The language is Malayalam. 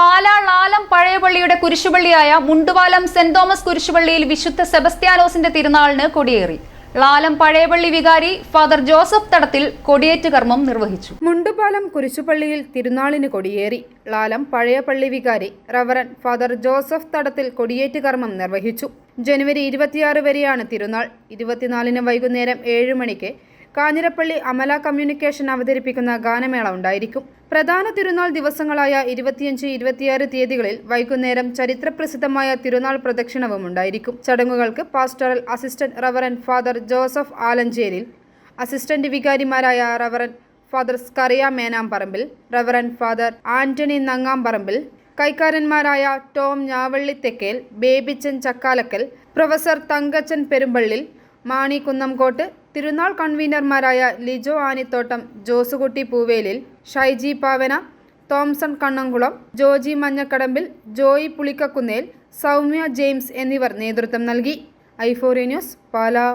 പാലാ ലാലം പഴയപള്ളിയുടെ കുരിശുപള്ളിയായ മുണ്ടുപാലം സെന്റ് തോമസ് കുരിശുപള്ളിയിൽ വിശുദ്ധ സെബസ്ത്യാനോസിന്റെ തിരുനാളിന് കൊടിയേറി. ലാലം പഴയപള്ളി വികാരി ഫാദർ ജോസഫ് തടത്തിൽ കൊടിയേറ്റ് കർമ്മം നിർവഹിച്ചു. മുണ്ടുപാലം കുരിശുപള്ളിയിൽ തിരുനാളിന് കൊടിയേറി. ലാലം പഴയപള്ളി വികാരി റവറൻ ഫാദർ ജോസഫ് തടത്തിൽ കൊടിയേറ്റ് കർമ്മം നിർവഹിച്ചു. ജനുവരി ഇരുപത്തിയാറ് വരെയാണ് തിരുനാൾ. ഇരുപത്തിനാലിന് വൈകുന്നേരം ഏഴ് മണിക്ക് കാഞ്ഞിരപ്പള്ളി അമല കമ്മ്യൂണിക്കേഷൻ അവതരിപ്പിക്കുന്ന ഗാനമേള ഉണ്ടായിരിക്കും. പ്രധാന തിരുനാൾ ദിവസങ്ങളായ ഇരുപത്തിയഞ്ച് ഇരുപത്തിയാറ് തീയതികളിൽ വൈകുന്നേരം ചരിത്രപ്രസിദ്ധമായ തിരുനാൾ പ്രദക്ഷിണവും ഉണ്ടായിരിക്കും. ചടങ്ങുകൾക്ക് pastoral assistant reverend father Joseph Alancheril assistant വികാരിമാരായ reverend father Scaria Menamparambil reverend father Antony Nangamparambil കൈക്കാരന്മാരായ Tom Njavalli Thekkel Babychan Chakkalakkal professor Thankachan Perumpallil Mani Kunnamkottu തിരുനാൾ കൺവീനർമാരായ ലിജോ ആനിത്തോട്ടം ജോസുകുട്ടി പൂവേലിൽ ഷൈജി പാവന തോംസൺ കണ്ണംകുളം ജോജി മഞ്ഞക്കടമ്പിൽ ജോയി പുളിക്കക്കുന്നേൽ സൗമ്യ ജെയിംസ് എന്നിവർ നേതൃത്വം നൽകി. ഐഫോറി ന്യൂസ് പാലാ.